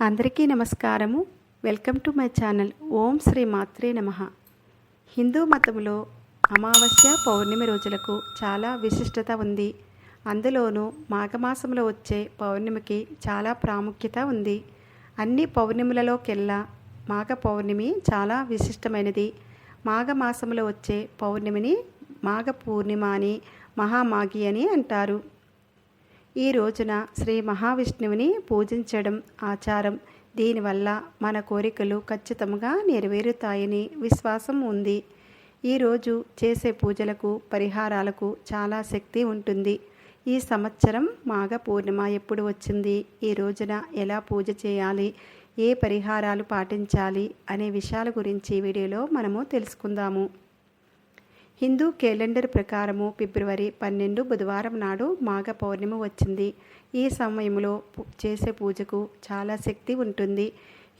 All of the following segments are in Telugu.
అందరికీ నమస్కారము. Welcome to my channel. ఓం శ్రీ మాత్రే నమ. హిందూ మతంలో అమావాస్య పౌర్ణమి రోజులకు చాలా విశిష్టత ఉంది. అందులోనూ మాఘమాసంలో వచ్చే పౌర్ణమికి చాలా ప్రాముఖ్యత ఉంది. అన్ని పౌర్ణములలోకెల్లా మాఘ పౌర్ణమి చాలా విశిష్టమైనది. మాఘమాసంలో వచ్చే పౌర్ణమిని మాఘ పూర్ణిమ అని మహామాఘి అని అంటారు. ఈ రోజున శ్రీ మహావిష్ణువుని పూజించడం ఆచారం. దీనివల్ల మన కోరికలు ఖచ్చితంగా నెరవేరుతాయని విశ్వాసం ఉంది. ఈరోజు చేసే పూజలకు పరిహారాలకు చాలా శక్తి ఉంటుంది. ఈ సంవత్సరం మాఘ పూర్ణిమ ఎప్పుడు వచ్చింది? ఈ రోజున ఎలా పూజ చేయాలి? ఏ పరిహారాలు పాటించాలి? అనే విషయాల గురించి వీడియోలో మనము తెలుసుకుందాము. హిందూ క్యాలెండర్ ప్రకారము ఫిబ్రవరి పన్నెండు బుధవారం నాడు మాఘ పౌర్ణమి వచ్చింది. ఈ సమయంలో చేసే పూజకు చాలా శక్తి ఉంటుంది.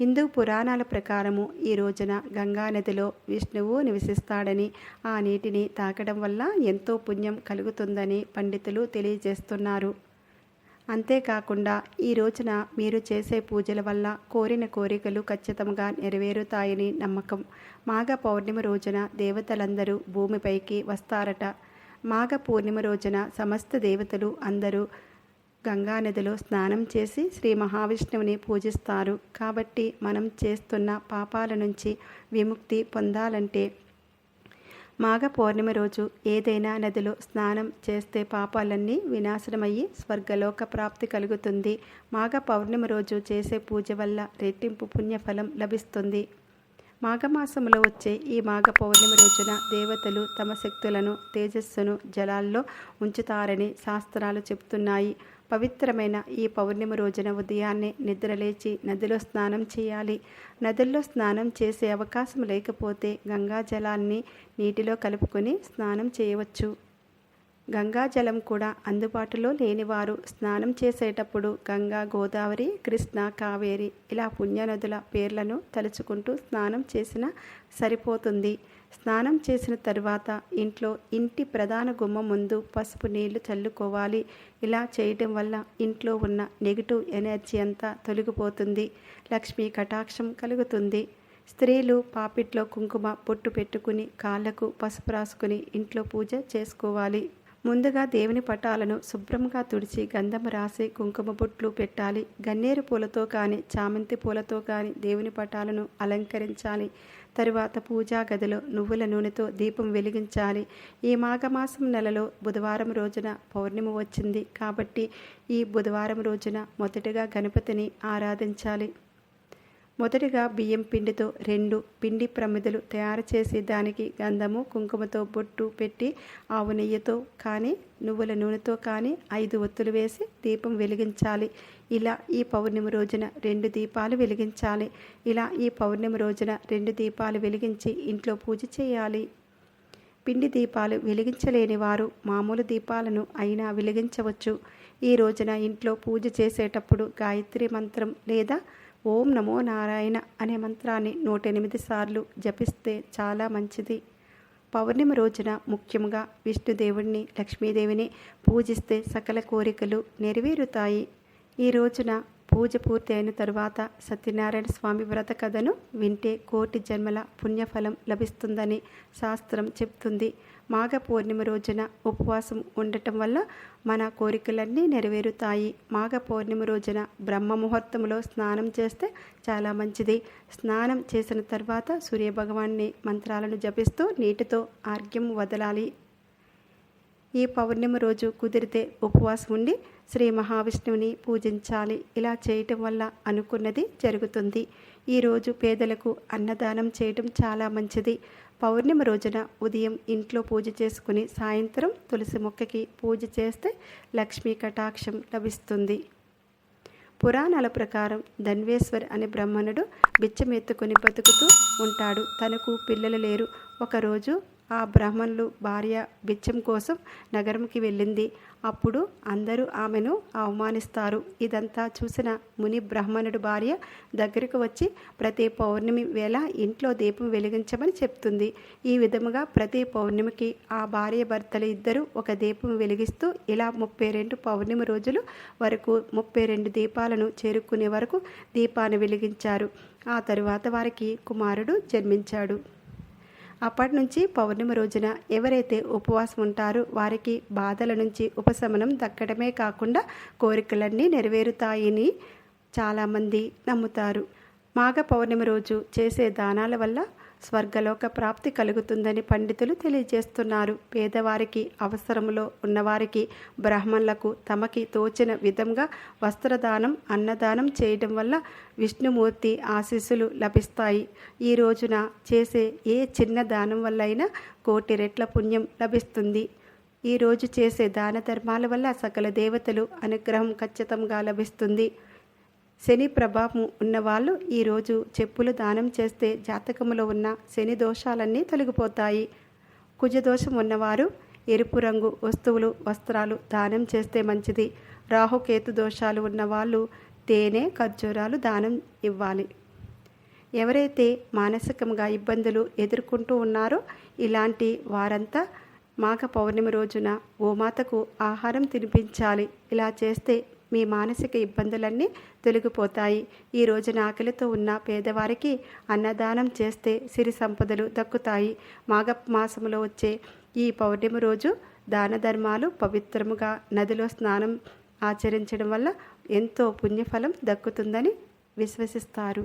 హిందూ పురాణాల ప్రకారము ఈ రోజున గంగా నదిలో విష్ణువు నివసిస్తాడని ఆ నీటిని తాకడం వల్ల ఎంతో పుణ్యం కలుగుతుందని పండితులు తెలియజేస్తున్నారు. అంతేకాకుండా ఈ రోజున మీరు చేసే పూజల వల్ల కోరిన కోరికలు ఖచ్చితంగా నెరవేరుతాయని నమ్మకం. మాఘ పౌర్ణమి రోజున దేవతలందరూ భూమిపైకి వస్తారట. మాఘ పూర్ణిమ రోజున సమస్త దేవతలు అందరూ గంగా నదిలో స్నానం చేసి శ్రీ మహావిష్ణువుని పూజిస్తారు. కాబట్టి మనం చేస్తున్న పాపాల నుంచి విముక్తి పొందాలంటే మాఘ పౌర్ణమి రోజు ఏదైనా నదిలో స్నానం చేస్తే పాపాలన్నీ వినాశనమయ్యి స్వర్గలోక ప్రాప్తి కలుగుతుంది. మాఘ పౌర్ణమి రోజు చేసే పూజ వల్ల రెట్టింపు పుణ్యఫలం లభిస్తుంది. మాఘమాసంలో వచ్చే ఈ మాఘ పౌర్ణమి రోజున దేవతలు తమ శక్తులను తేజస్సును జలాల్లో ఉంచుతారని శాస్త్రాలు చెబుతున్నాయి. పవిత్రమైన ఈ పౌర్ణమి రోజున ఉదయాన్నే నిద్రలేచి నదిలో స్నానం చేయాలి. నదుల్లో స్నానం చేసే అవకాశం లేకపోతే గంగా జలాన్ని నీటిలో కలుపుకొని స్నానం చేయవచ్చు. గంగాజలం కూడా అందుబాటులో లేనివారు స్నానం చేసేటప్పుడు గంగా గోదావరి కృష్ణ కావేరి ఇలా పుణ్యనదుల పేర్లను తలుచుకుంటూ స్నానం చేసిన సరిపోతుంది. స్నానం చేసిన తర్వాత ఇంట్లో ఇంటి ప్రధాన గుమ్మ ముందు పసుపు నీళ్ళు చల్లుకోవాలి. ఇలా చేయటం వల్ల ఇంట్లో ఉన్న నెగిటివ్ ఎనర్జీ అంతా తొలగిపోతుంది. లక్ష్మీ కటాక్షం కలుగుతుంది. స్త్రీలు పాపిట్లో కుంకుమ పొట్టు పెట్టుకుని కాళ్ళకు పసుపు రాసుకుని ఇంట్లో పూజ చేసుకోవాలి. ముందుగా దేవుని పటాలను శుభ్రంగా తుడిచి గంధం రాసి కుంకుమ బొట్లు పెట్టాలి. గన్నేరు పూలతో కానీ చామంతి పూలతో కానీ దేవుని పటాలను అలంకరించాలి. తరువాత పూజా గదిలో నువ్వుల నూనెతో దీపం వెలిగించాలి. ఈ మాఘమాసం నెలలో బుధవారం రోజున పౌర్ణమి వచ్చింది కాబట్టి ఈ బుధవారం రోజున మొదటగా గణపతిని ఆరాధించాలి. మొదటిగా బియ్యం పిండితో రెండు పిండి ప్రమిదలు తయారు చేసి దానికి గంధము కుంకుమతో బొట్టు పెట్టి ఆవు నెయ్యితో కానీ నువ్వుల నూనెతో కానీ ఐదు ఒత్తులు వేసి దీపం వెలిగించాలి. ఇలా ఈ పౌర్ణమి రోజున రెండు దీపాలు వెలిగించాలి. ఇలా ఈ పౌర్ణమి రోజున రెండు దీపాలు వెలిగించి ఇంట్లో పూజ చేయాలి. పిండి దీపాలు వెలిగించలేని వారు మామూలు దీపాలను అయినా వెలిగించవచ్చు. ఈ రోజున ఇంట్లో పూజ చేసేటప్పుడు గాయత్రి మంత్రం లేదా ఓం నమో నారాయణ అనే మంత్రాన్ని నూట ఎనిమిది సార్లు జపిస్తే చాలా మంచిది. పౌర్ణమి రోజున ముఖ్యంగా విష్ణుదేవుడిని లక్ష్మీదేవిని పూజిస్తే సకల కోరికలు నెరవేరుతాయి. ఈ రోజున పూజ అయిన తరువాత సత్యనారాయణ స్వామి వ్రత కథను వింటే కోటి జన్మల పుణ్యఫలం లభిస్తుందని శాస్త్రం చెప్తుంది. మాఘ పౌర్ణిమ రోజున ఉపవాసం ఉండటం వల్ల మన కోరికలన్నీ నెరవేరుతాయి. మాఘ పౌర్ణిమ రోజున బ్రహ్మ ముహూర్తంలో స్నానం చేస్తే చాలా మంచిది. స్నానం చేసిన తర్వాత సూర్యభగవాన్ని మంత్రాలను జపిస్తూ నీటితో ఆర్గ్యం వదలాలి. ఈ పౌర్ణమి రోజు కుదిరితే ఉపవాసం ఉండి శ్రీ మహావిష్ణువుని పూజించాలి. ఇలా చేయటం వల్ల అనుకున్నది జరుగుతుంది. ఈరోజు పేదలకు అన్నదానం చేయటం చాలా మంచిది. పౌర్ణమి రోజున ఉదయం ఇంట్లో పూజ చేసుకుని సాయంత్రం తులసి మొక్కకి పూజ చేస్తే లక్ష్మీ కటాక్షం లభిస్తుంది. పురాణాల ప్రకారం ధన్వేశ్వర్ అనే బ్రాహ్మణుడు బిచ్చమెత్తుకొని బతుకుతూ ఉంటాడు. తనకు పిల్లలు లేరు. ఒకరోజు ఆ బ్రాహ్మణులు భార్య బిచ్చం కోసం నగరంకి వెళ్ళింది. అప్పుడు అందరూ ఆమెను అవమానిస్తారు. ఇదంతా చూసిన ముని బ్రాహ్మణుడు భార్య దగ్గరకు వచ్చి ప్రతి పౌర్ణమి వేళ ఇంట్లో దీపం వెలిగించమని చెప్తుంది. ఈ విధముగా ప్రతి పౌర్ణమికి ఆ భార్య భర్తలు ఇద్దరు ఒక దీపం వెలిగిస్తూ ఇలా ముప్పై రెండు పౌర్ణమి రోజులు వరకు ముప్పై రెండు దీపాలను చేరుకునే వరకు దీపాన్ని వెలిగించారు. ఆ తరువాత వారికి కుమారుడు జన్మించాడు. అప్పటి నుంచి పౌర్ణమి రోజున ఎవరైతే ఉపవాసం ఉంటారో వారికి బాధల నుంచి ఉపశమనం దక్కడమే కాకుండా కోరికలన్నీ నెరవేరుతాయని చాలామంది నమ్ముతారు. మాఘ పౌర్ణమి రోజు చేసే దానాల వల్ల స్వర్గలోక ప్రాప్తి కలుగుతుందని పండితులు తెలియజేస్తున్నారు. పేదవారికి అవసరంలో ఉన్నవారికి బ్రాహ్మణులకు తమకి తోచిన విధంగా వస్త్రదానం అన్నదానం చేయడం వల్ల విష్ణుమూర్తి ఆశీస్సులు లభిస్తాయి. ఈ రోజున చేసే ఏ చిన్న దానం వల్ల అయినా కోటి రెట్ల పుణ్యం లభిస్తుంది. ఈ రోజు చేసే దాన ధర్మాల వల్ల సకల దేవతలు అనుగ్రహం ఖచ్చితంగా లభిస్తుంది. శని ప్రభావం ఉన్నవాళ్ళు ఈరోజు చెప్పులు దానం చేస్తే జాతకములో ఉన్న శని దోషాలన్నీ తొలగిపోతాయి. కుజదోషం ఉన్నవారు ఎరుపు రంగు వస్తువులు వస్త్రాలు దానం చేస్తే మంచిది. రాహుకేతు దోషాలు ఉన్నవాళ్ళు తేనె ఖర్జూరాలు దానం ఇవ్వాలి. ఎవరైతే మానసికంగా ఇబ్బందులు ఎదుర్కొంటూ ఉన్నారో ఇలాంటి వారంతా మాఘ పౌర్ణమి రోజున గోమాతకు ఆహారం తినిపించాలి. ఇలా చేస్తే మీ మానసిక ఇబ్బందులన్నీ తొలగిపోతాయి. ఈ రోజున ఆకలితో ఉన్న పేదవారికి అన్నదానం చేస్తే సిరి సంపదలు దక్కుతాయి. మాఘ మాసంలో వచ్చే ఈ పౌర్ణమి రోజు దాన ధర్మాలు పవిత్రముగా నదిలో స్నానం ఆచరించడం వల్ల ఎంతో పుణ్యఫలం దక్కుతుందని విశ్వసిస్తారు.